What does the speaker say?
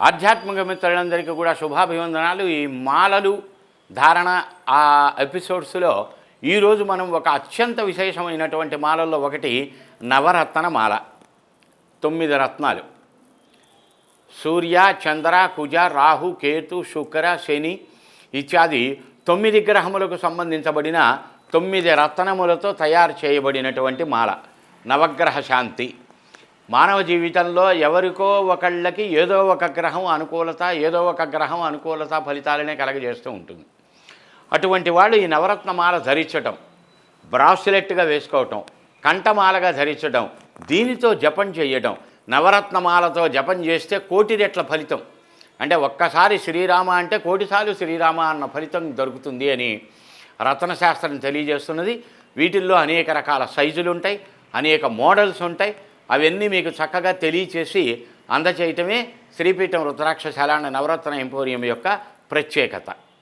ఆధ్యాత్మిక మిత్రులందరికీ కూడా శుభాభివందనాలు. ఈ మాలలు ధారణ ఆ ఎపిసోడ్స్లో ఈరోజు మనం ఒక అత్యంత విశేషమైనటువంటి మాలల్లో ఒకటి నవరత్న మాల. తొమ్మిది రత్నాలు. సూర్య చంద్ర కుజ రాహు కేతు శుక్ర శని ఇత్యాది తొమ్మిది గ్రహములకు సంబంధించబడిన తొమ్మిది రత్నములతో తయారు చేయబడినటువంటి మాల. నవగ్రహ శాంతి మానవ జీవితంలో ఎవరికో ఒకళ్ళకి ఏదో ఒక గ్రహం అనుకూలత ఏదో ఒక గ్రహం అనుకూలత ఫలితాలనే కలగజేస్తూ ఉంటుంది. అటువంటి వాళ్ళు ఈ నవరత్నమాల ధరించటం బ్రాస్లెట్గా వేసుకోవటం కంఠమాలగా ధరించడం దీనితో జపం చేయడం నవరత్నమాలతో జపం చేస్తే కోటి రెట్ల ఫలితం. అంటే ఒక్కసారి శ్రీరామ అంటే కోటిసార్లు శ్రీరామ అన్న ఫలితం దొరుకుతుంది అని రత్నశాస్త్రం తెలియజేస్తున్నది. వీటిల్లో అనేక రకాల సైజులు ఉంటాయి అనేక మోడల్స్ ఉంటాయి. అవన్నీ మీకు చక్కగా తెలియచేసి అందచేయటమే శ్రీపీఠం రుద్రాక్షశాల నవరత్న ఎంపోరియం యొక్క ప్రత్యేకత.